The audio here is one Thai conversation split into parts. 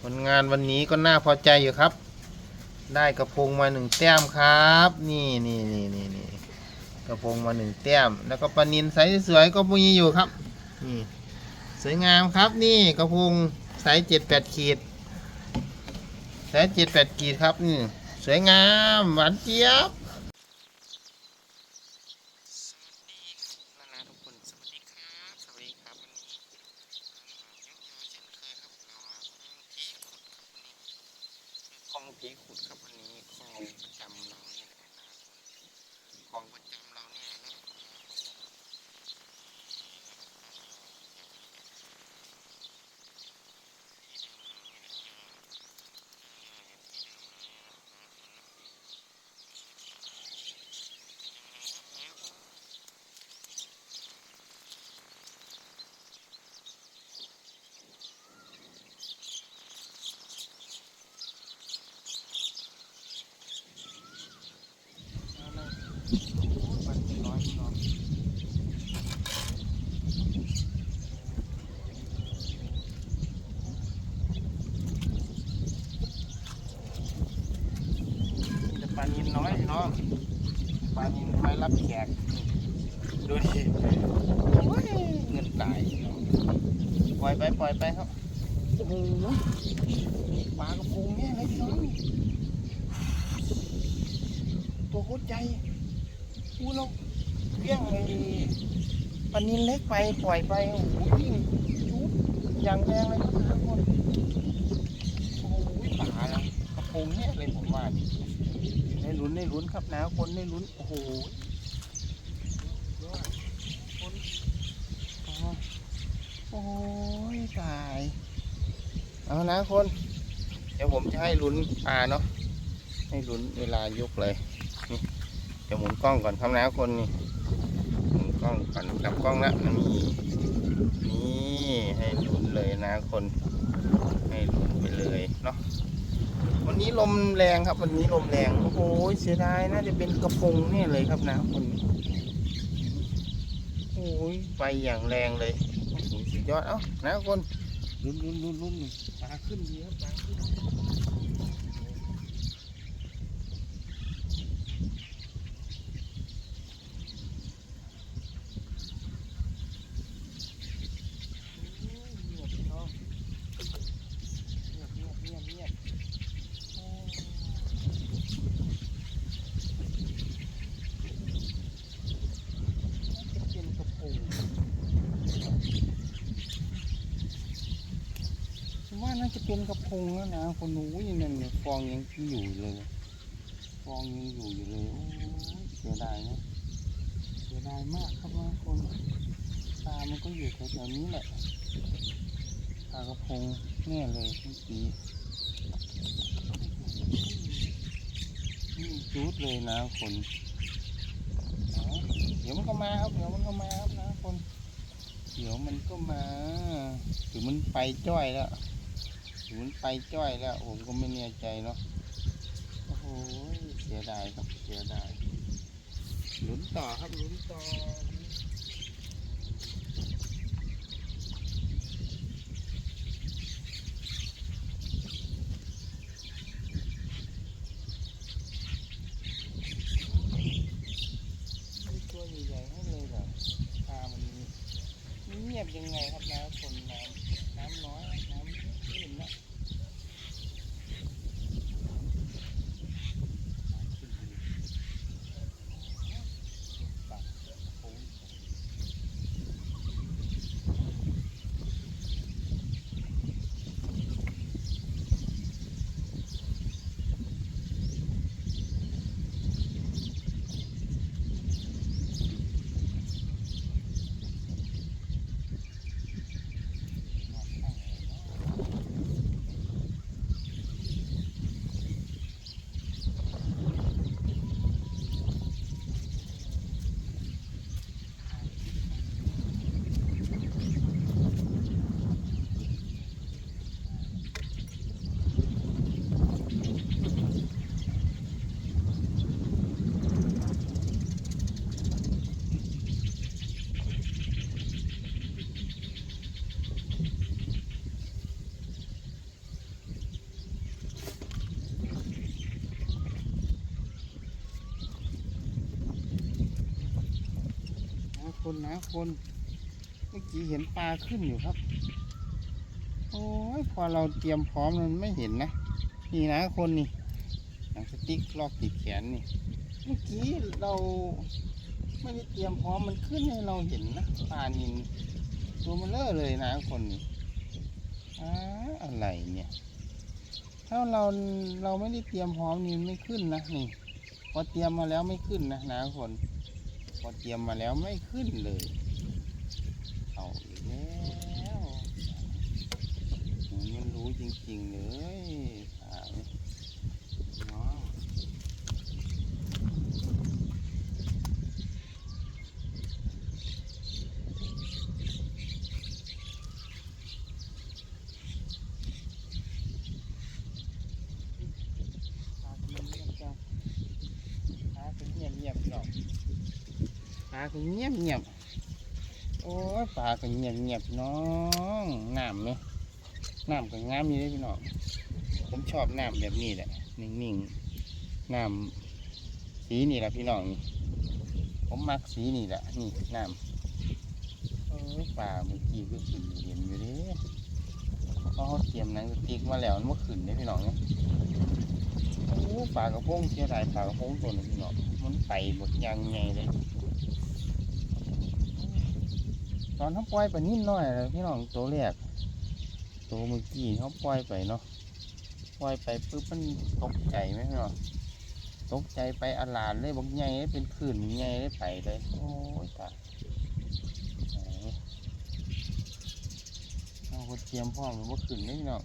ผลงานวันนี้ก็น่าพอใจอยู่ครับ ได้กระพงมาหนึ่งแต้มครับ นี่นี่นี่นี่นี่กระพงมาหนึ่งแต้ม แล้วก็ปลานินไซส์สวยก็มีอยู่ครับ นี่สวยงามครับนี่กระพงไซส์เจ็ดแปดขีดไซส์เจ็ดแปดขีดครับนี่สวยงามหวานเจี๊ยบ สวัสดีครับนานาทุกคนสวัสดีครับ สวัสดีครับวันนี้ยกยอเช่นเคยครับเรามาคลองผีขุดครับวันนี้คลองผีขุดครับวันนี้คลองประจำเรานี่แหละนะคลองประจำเราเนี่ยนะวันที่น้อยนอนจะปลา นินน้อยเนาะปลานินไว้รับแขกดูดิโอ้เงินตายปล่อยไปปล่อยไปครับปลากระพงเนี่ยเลยพี่น้องตัวโคตรใหญ่อู้เราเลี้ยงไอ้ปลานินเล็กไปปล่อยไปโอ้โหวิ่งจุ๊บอย่างแรงเลยครับทุกคนโอ้โหปลาละกระพงเนี่ยเลยผมว่าดิ ได้ลุ้นได้ลุ้นครับนะคนได้ลุ้นโอ้โหโอ้ยตายเอานะคน เดี๋ยวผมจะให้ลุ้นปลาเนาะให้ลุ้นเวลายกเลยนี่เดี๋ยวหมุนกล้องก่อนครับนะคนนี่หมุนกล้องก่อนกลับกล้องแล้วนี่นี่ให้ลุ้นเลยนะคน ให้ลุ้นไปเลยเนาะวั นนี้ลมแรงครับ วันนี้ลมแรงโอ้โหเสียดายน่าจะเป็นกระพงนี่เลยครับนะคนโอ้ยไปอย่างแรงเลยสุดยอดเอ้านะคนลุ้นลุ้นลุ้นลุ้นปลาขึ้นดีครับปลาขึ้น เงียบเนาะเงียบเงียบเงียบเงียบโอ้น่าจะเป็นกระพงผมว่าน่าจะเป็นกระพงแล้วนะ คนนูยังนั่นเนี่ยฟองยังอยู่เลยฟองยังอยู่อยู่เลยโอ้เสียดายนะเสียดายมากครับนะคนตามันก็อยู่แถวๆนี้แหละปลากระพงแน่เลยเมื่อกี้นี่จุดเลยนะคนเดี๋ยวมันก็มาครับเดี๋ยวมันก็มาครับนะคน เดี๋ยวมันก็มาถึงมันไปจ้อยแล้ว ถึงมันไปจ้อยแล้วผมก็ไม่แน่ใจเนาะโอ้โหเสียดายครับเสียดายลุ้นต่อครับลุ้นต่อตัวใหญ่ๆให้เลยเหรอปลามันเงียบยังไงครับน้ำคน นนะคนเมื่อกี้เห็นปลาขึ้นอยู่ครับ โอ้ยพอเราเตรียมพร้อมมันไม่เห็นนะนี่นะคนนี่หนังสติ๊กลอกติดแขนนี่ เมื่อกี้เราไม่ได้เตรียมพร้อมมันขึ้นให้เราเห็นนะปลานินตัวมันเลอะเลยนะคนนี่อ้าอะไรเนี่ยถ้าเราเราไม่ได้เตรียมพร้อมนี่มันไม่ขึ้นนะนี่ พอเตรียมมาแล้วไม่ขึ้นนะนะคน พอเตรียมมาแล้วไม่ ขึ้นเลย เอาอีกแล้ว มันรู้จริงๆเลยถามเนาะปลาเป็นเงียบจังปลาเป็นเงียบเงียบๆหรอก ปลาเป็นเงียบเงียบโอ้ยปลาก็เงียบเงียบน้องน้ำไหมน้ำก็งามอยู่เลยพี่น้องผมชอบน้ำแบบนี้แหละนิ่งๆน้ำสีนี่แหละพี่น้องนี่ผมมักสีนี่แหละนี่น้ำเออปลาเมื่อกี้ก็ขึ้นเห็นอยู่เดิเพราะเขาเตรียมนังติ๊กมาแล้วมันบ่ขึ้นเลยพี่น้องเนี่ยโอ้ปลากระพงเสียดายปลากระพงตัวนึงพี่น้องมันไปหมดยังไงเลย ตอนเขาปล่อยไปนิดหน่อยเลยพี่น้องตัวแรกตัวเมื่อกี้เขาปล่อยไปเนาะปล่อยไปปุ๊บมันตกใจไหมพี่น้องตกใจไปอลาดเลยบอกให้เป็นขื่นใหญ่เลยไปเลยโอ้ยตายเอาก็เตรียมพร้อมแล้วว่าขึ้นเลยพี่น้อง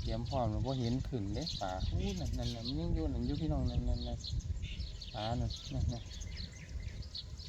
เตรียมพร้อมแล้วว่าเห็นขึ้นเลยป่าอู้นั่นนั่นนั่นมันยังอยู่นั่นอยู่พี่น้องนั่นนั่นนั่นป่านั่นนั่น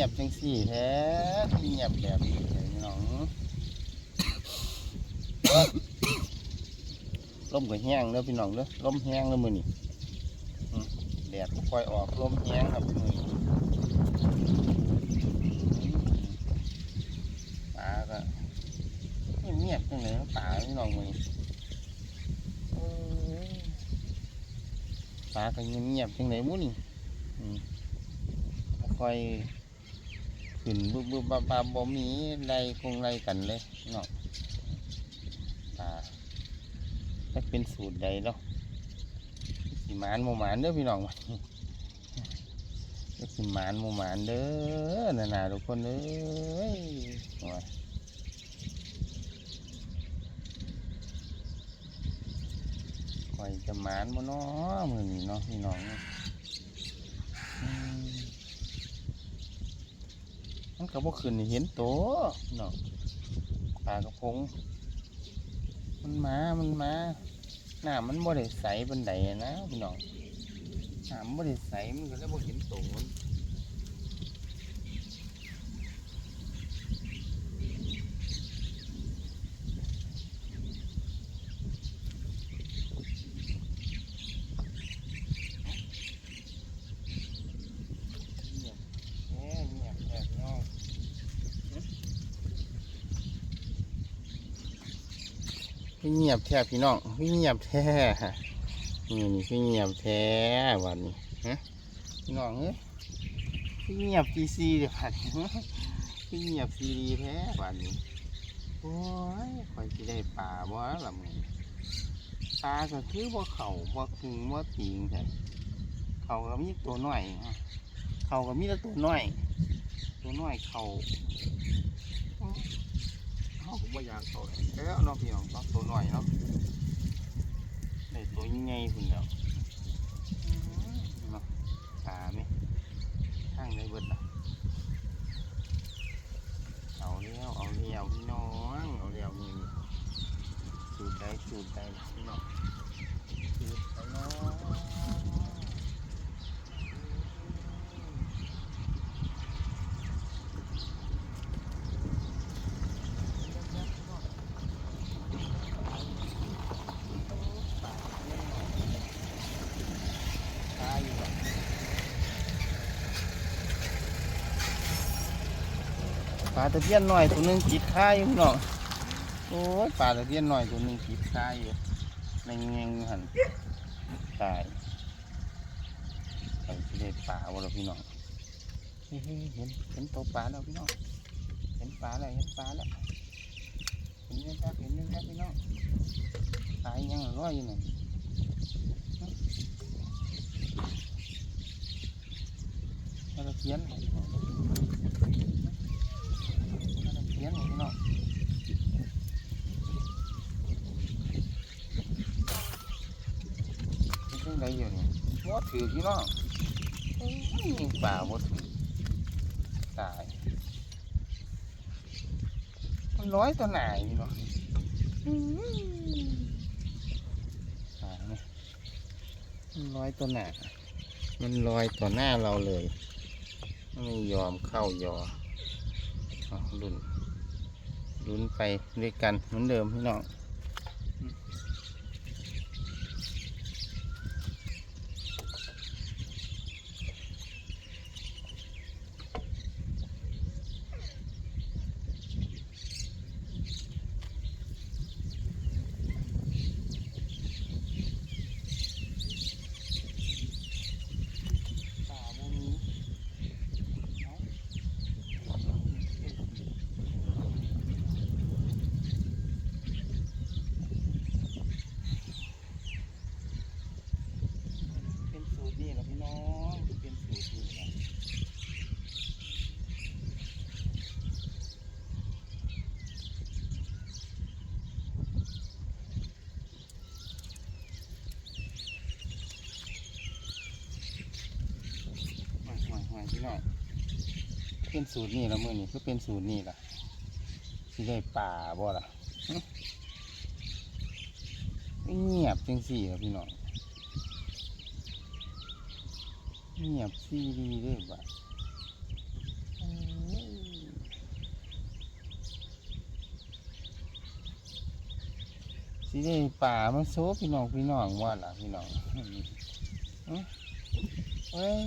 งียบจังสี่แท้เงียบแบบนี้เลยพี่น้องลมก็แห้งแล้วพี่น้องเด้อลมแห้งแล้วมือนี่แดดก็ค่อยออกลมแห้งครับมือปลาก็เงียบจังเลยปลาพี่น้องมือนี้เอ้ยปลาก็เงียบๆจังเลยมุนี่ค่อย ขึ้นบึบบึบบับบับบ่มีไรคงไรกันเลยเนาะตาถ้าเป็นสูตรใดเนาะสิหมานโมหมานเด้อพี่น้องวันนี้สิหมานโมหมานเด้อนานาทุกคนเอ้ยโอ้ยคอยจะหมานบ่เนาะมือนี้เนาะพี่น้องอ มันก็บ่ขึ้นเห็นโตเนาะปลากระพง มันมา มันมาน้ามันบ่ได้ใสบันไดนะพี่น้องน้ามันบ่ได้ใสมันก็เลยบ่เห็นโตมันเงียบแท้เงียบแท้พี่น้อง พี่เงียบแท้พี่น้องพี่เงียบแท้นี่นี่พี่เงียบแท้วันนี้ฮะพี่น้องเอ้ยพี่เงียบซีซีเดี๋ยวผัดพี่เงียบซีดีแท้วันนี้โอ้ยคอยสิได้ปลาบ่ละมึงปลาก็คือบ่เข่าบ่คึงบ่ติงแต่เขาก็มีตัวน้อยเขาก็มีแต่ตัวน้อย ตัวน้อยเขาเขาก็บ่อยากเขาแล้วเนาะพี่น้องต้องตัวน้อยเนาะได้ตัวใหญ่ๆพุ่นแล้วอื้อหือเนาะปลาไหมทางได้เบิดล่ะ เอาเลี้ยวเอาเลี้ยวพี่น้องเอาเลี้ยวนี่สูดได้สูดได้พี่น้องสูดไปเนาะตายอยู่บ่ ปลาตะเพียนหน่อยตัวหนึงจิตค่าอยู่พี่น้องโอ้ยปลาตะเพียนหน่อยตัวหนึงจิตค่าอยู่ในเงี้ยหันตายไปที่ได้ปลาวะล่ะพี่น้องเฮ้ยเห็นเห็นตัวปลาแล้วพี่น้องเห็นปลาแล้วเห็นปลาแล้วเห็นเห็นแล้เห็นเห็นแล้พี่น้องตายยังร้อยอยู่นั่นปลาตะเพียน เพี้ยนพี่น้องเป็นจังไดอยู่นี่บ่ถือพี่น้องโอ้ยยิงป่าบ่ถือตายมันร้อยตัวไหนาพี่น้องอื้อหือตายไหมมันร้อยตัวหน้ามันลอยต่อหน้าเราเลย ไม่ยอมเข้ายอเอาลุ้น ลุ้นไปด้วยกันเหมือนเดิมพี่น้องอืมป่าบ่มีเอ้า เป็นสูตรนี่ แหละพี่น้องเป็นสูตรนี่แหละห่วยห่วยพี่น้องเป็นสูตรนี่แล้วมื่อนี้ก็เป็นสูตรนี่ล่ะสิได้ป่าบ่ล่ะเงียบจังสี่ล้วพี่น้อง เงียบซีดีด้วยบ่ะสิได้ป่ามาโซพี่น้องพี่น้องว่าล่ะพี่น้องเอ้ย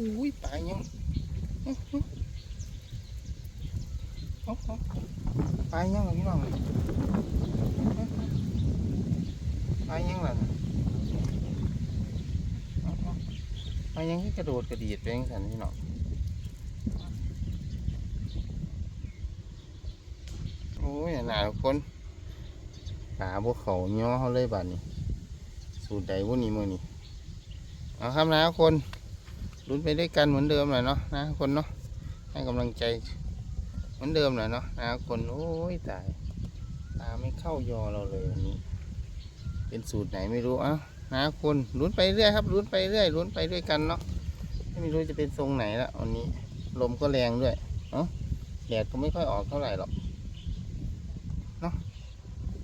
อ้โหโอ้โหป่ายยังอื้อหือเอาเอาป่ายังเล่ะพี่น้องอื้อหือป่ายยังเอาเอาป่ายังที่กระโดดกระดีดไปยังสันพี่น้องโอ้ยหนาทุกคนป่าพวกเขาย่อเขาเลยบัดนี้ สูตรใดพวกนี้มือนี้เอาครับนะคน ลุ้นไปด้วยกันเหมือนเดิมแหละเนาะนะคนเนาะให้กำลังใจเหมือนเดิมแหละเนาะนะคนโอ้ยตายตาไม่เข้ายอเราเลยวันนี้ เป็นสูตรไหนไม่รู้อ้านะคนลุ้นไปเรื่อยครับลุ้นไปเรื่อยลุ้นไปด้วยกันเนาะไม่รู้จะเป็นทรงไหนละวันนี้ ลมก็แรงด้วยเนาะแดดก็ไม่ค่อยออกเท่าไหร่หรอกเนาะ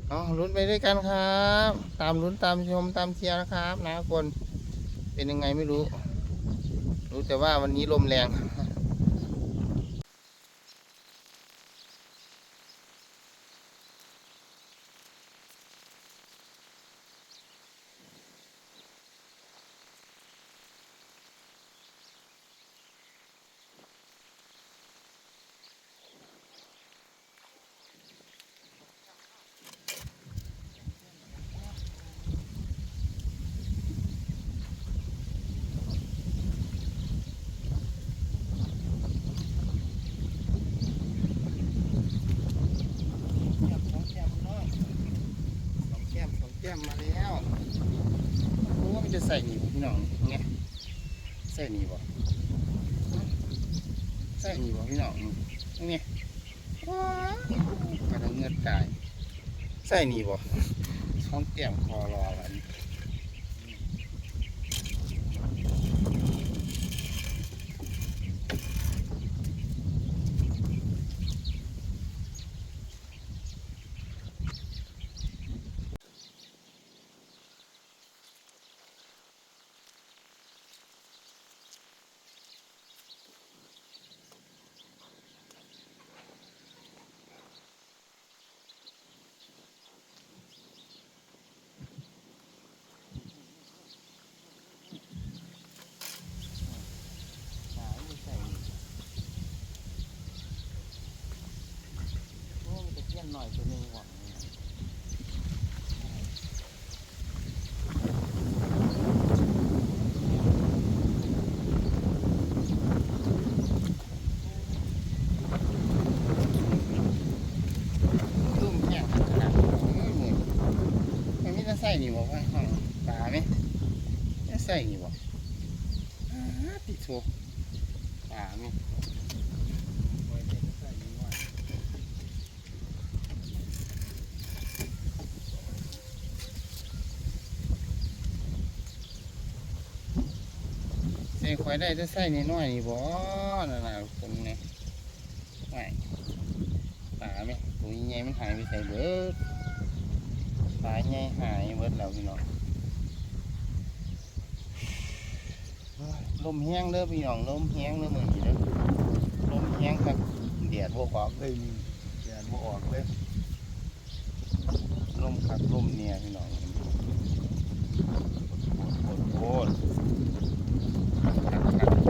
เอาลุ้นไปด้วยกันครับ ตามลุ้นตามชมตามเชียร์นะครับ นะคนเป็นยังไงไม่รู้ รู้แต่ว่าวันนี้ลมแรง นีบ่พี่น้องไงใส่หนีบ่ใส่หนีบ่พี่น้องนี่ไงว้าวกระเงือดตายใส่หนีบ่ช่องเตรียมคอรอวันหาไม่ใส่โอ้มันจะเพี้ยนหน่อยตัวหนึงหวังเนี่ยลุ่มแห้งขนาดนี้เหมือนมันไม่ได้ใส่นี่บอกว่าห้องปลาไหมไม่ใส่นี่บอกอ่าติดโชว์ปลาไหมโอ้ยเด็กใส่นี่ว่ะ ใส่ควายได้จะใส่นี่น้อยนี่บ่นั่นน่ะคนนี่ไม่ปลาไหมตัวใหญ่มันหายไปใส่เบิดปลาใหญ่หายเบิดแล้วพี่น้องลมแห้งเด้อพี่น้องลมแห้งเด้อมื้อนี้เด้อลมแห้งครับแดดบ่ออกเลยแดดบ่ออกเลยลมคักลมเนี่ยพี่น้องโคตรโคตรคักคัก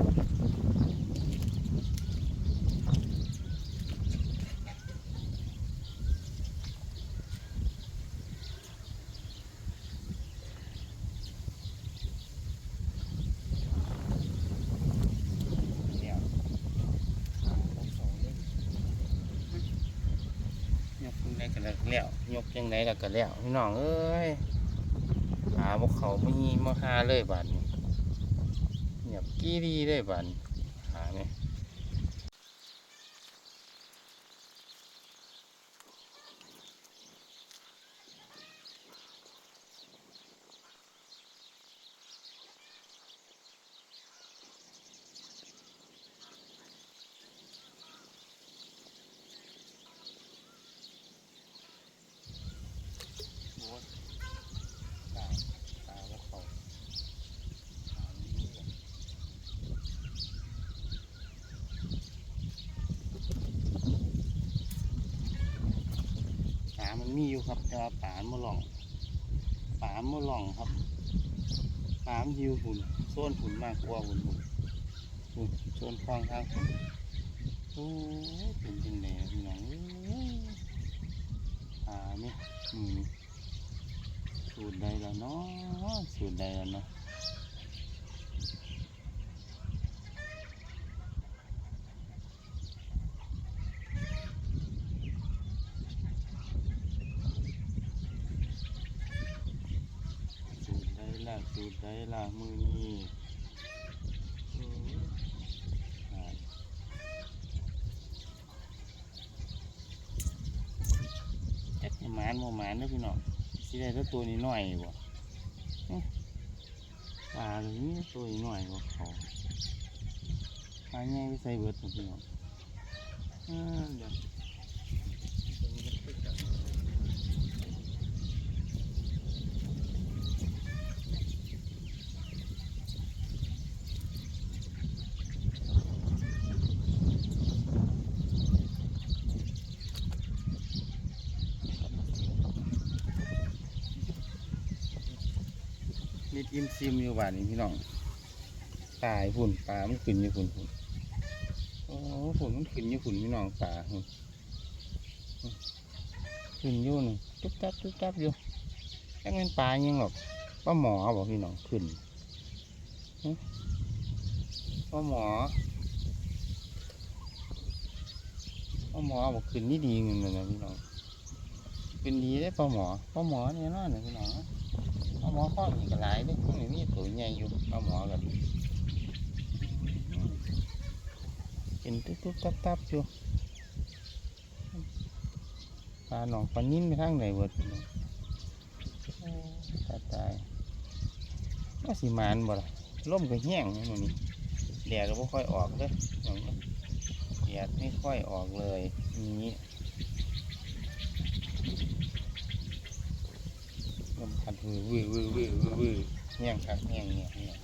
เนี่ยยกจังไดก็แล้ว ยกจังไดแล้วก็แล้วพี่น้องเอ้ยหาพวกเขาบ่มีมาหาเลยบาดนี้เงียบกี้ดีเลยบาดนี้หาเนี่ย โอ้ยตาตาว่าเขาหาไม่รู้อะปลามันมีอยู่ครับ แต่ว่าป ลามันบ่หล่องปามันบ่หล่องครับปามฮิวหุ่นโซนหุ่นมากกว่าหุ่นหุ่นหุ่นโซนคลองทางหุ่นโอ้เป็นจังไดอะพี่น้องเอ้ยปาไหมอืมสูตรใดแล้วเนาะสูตรใดแล้วเนาะสูตรใดล่ะสูตรใดล่ะมือนี้โอ้ยหายจักสิหมานบ่หมานเด้อพี่น้อง สิได้แต่ตัวนี้หน่อยบ่ะปลาตัวนี้ตัวนี้หน่อยกว่เขาปลาใหญ่ไปใส่เบิดตัวพี่น้องอ่าเดี๋ยว มีจิ้มซิมอยู่บ้านนี้พี่น้องปลายฝุ่นปลามันขึ้นอยู่ฝุ่นฝุ่นโอ้ฝุ่นมันขึ้นอยู่ฝุ่นพี่น้องปลาฝุ่นขึ้นอยู่นี่ตุ๊บตับตุ๊บตับอยู่แค่เป็นปลายังหรอกปลาหมอบอกพี่น้องขึ้นปลาหมอปลาหมอบอกขึ้นนี่ดีเงินเลยนะพี่น้องขึ้นดีได้ปลาหมอปลาหมอเนี่ยน่าเนี่ยพี่น้อง ปลาหมอมอข้อมีกระไรเด้มันมีตัวใหญ่อยู่ปลาหมอกันกินตุ๊บตุ๊บตับตับอยู่ปลาหนองปลานิ่นไปทางไหนเวิดตายตายว่าสิมานบ่ล่ะล่มก็แห้งนี่มันนี่แดดก็ไม่ค่อยออกเด้ออย่างนี้แดดไม่ค่อยออกเลยนี้ ลมพัดวือวือวือวือวือวือแง่งครับแง่งเนี่ยเนี่ย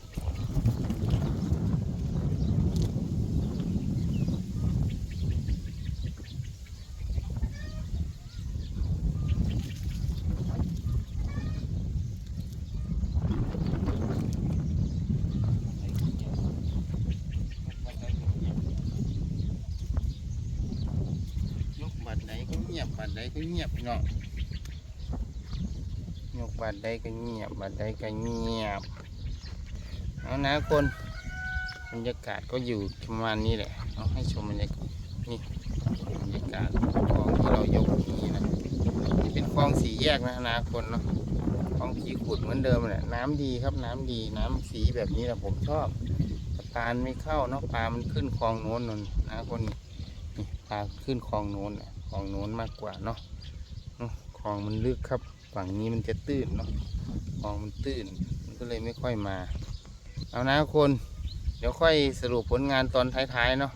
ยกบัดไหนก็เงียบบัดไหนก็เงียบพี่น้อย บัดได้ก็เงียบบัดได้ก็เงียบเอานะคนบรรยากาศก็อยู่ประมาณนี้แหละเอาให้ชมบรรยากาศนี่บรรยากาศคลองที่เรายกนี่นะนี่เป็นคลองสีแยกนะนะคนเนาะคลองผีขุดเหมือนเดิมแหละน้ำดีครับน้ำดีน้ำสีแบบนี้แหละผมชอบปลาไม่เข้าเนาะปลามันขึ้นคลองโน้นนนนะคนนี่ปลาขึ้นคลองโน้นคลองโน้นมากกว่าเนาะคลองมันลึกครับ ฝั่งนี้มันจะตื้นเนาะคลองมันตื้น มันก็เลยไม่ค่อยมา เอานะคน เดี๋ยวค่อยสรุปผลงานตอนท้ายๆเนาะ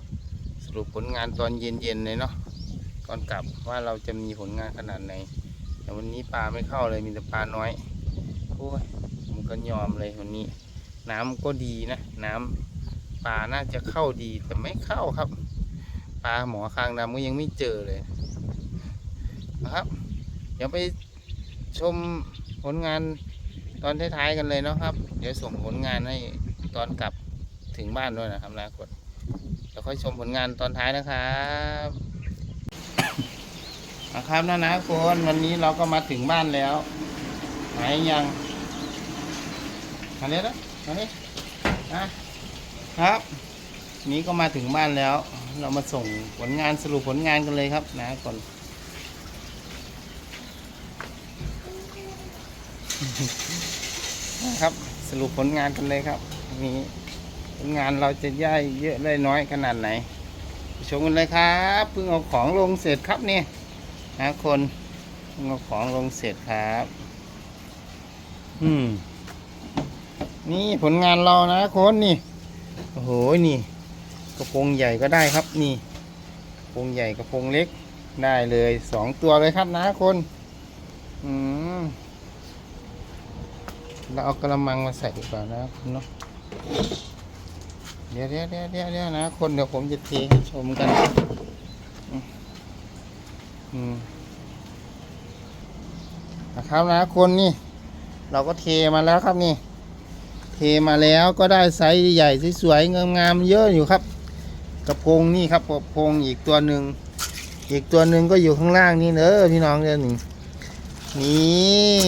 สรุปผลงานตอนเย็นๆเลยเนาะ ตอนกลับว่าเราจะมีผลงานขนาดไหน แต่วันนี้ปลาไม่เข้าเลยมีแต่ปลาน้อย โอ้ยผมก็ยอมเลยวันนี้ น้ำก็ดีนะ น้ำปลาน่าจะเข้าดีแต่ไม่เข้าครับ ปลาหมอคางดำก็ยังไม่เจอเลยนะครับ เดี๋ยวไป ชมผลงานตอนท้ายๆกันเลยเนาะครับ เดี๋ยวส่งผลงานให้ตอนกลับถึงบ้านด้วยนะครับนะกดเดี๋ยวค่อยชมผลงานตอนท้ายนะครับนะครับนะนะคนวันนี้เราก็มาถึงบ้านแล้วหายยังมาเนี้นะมาเนี้นะครับ นี้ก็มาถึงบ้านแล้ว เรามาส่งผลงานสรุปผลงานกันเลยครับนะก่อน นะ ครับสรุปผลงานกันเลยครับนี่ผลงานเราจะย่ายเยอะได้น้อยขนาดไหนชมกันเลยครับเพิ่งเอาของลงเสร็จครับนี่นะคนเพิ่งเอาของลงเสร็จครับ อืม นี่ผลงานเรานะคนนี่โอ้โหนี่กระโปรงใหญ่ก็ได้ครับนี่กระโปรงใหญ่กระโปรงเล็กได้เลยสองตัวเลยครับนะคน อืม เราเอากระมังมาใส่ดีกว่านะคุณเนาะเดี๋ยวเดี๋ยวเดี๋ยวเดี๋ยวเดี๋ยวนะ คนเดี๋ยวผมจะเทให้ชมกันอืมนะครับนะคนนี่ เราก็เทมาแล้วครับนี่ เทมาแล้วก็ได้ไซส์ใหญ่สวยๆงามๆเยอะอยู่ครับ กระพงนี่ครับกระพงอีกตัวหนึ่งอีกตัวหนึ่งก็อยู่ข้างล่างนี่เนอะพี่น้องเดี๋ยวนี่นี่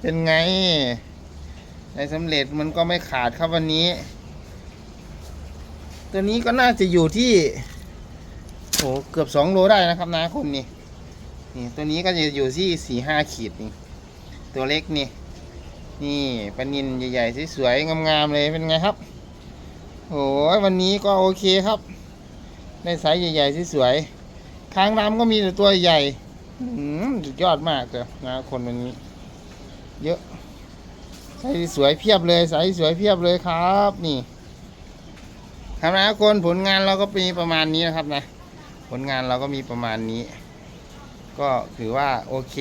เป็นไง ได้สำเร็จมันก็ไม่ขาดครับวันนี้ ตัวนี้ก็น่าจะอยู่ที่โอ้เกือบสองโลได้นะครับนะคนนี่นี่ตัวนี้ก็จะอยู่ที่สี่ห้าขีดนี่ตัวเล็กนี่ นี่ปลานินใหญ่ๆสวยๆงามๆเลยเป็นไงครับโอ้ยวันนี้ก็โอเคครับได้ไซส์ใหญ่ๆสวยๆค้างดำก็มีแต่ตัวใหญ่อืมสุดยอดมากเลยนะคนวันนี้ เยอะ ใส่สวยเพียบเลยใส่สวยเพียบเลยครับนี่ครับนะคนผลงานเราก็มีประมาณนี้นะครับนะ ผลงานเราก็มีประมาณนี้ ก็ถือว่าโอเค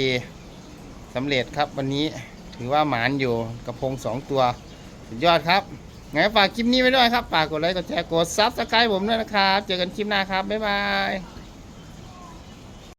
สำเร็จครับวันนี้ถือว่าหมานอยู่กระพงสองตัวสุดยอดครับไงฝากคลิปนี้ไว้ด้วยครับฝากกดไลค์กดแชร์กดซับสไครต์ผมด้วยนะครับ เจอกันคลิปหน้าครับบ๊ายบาย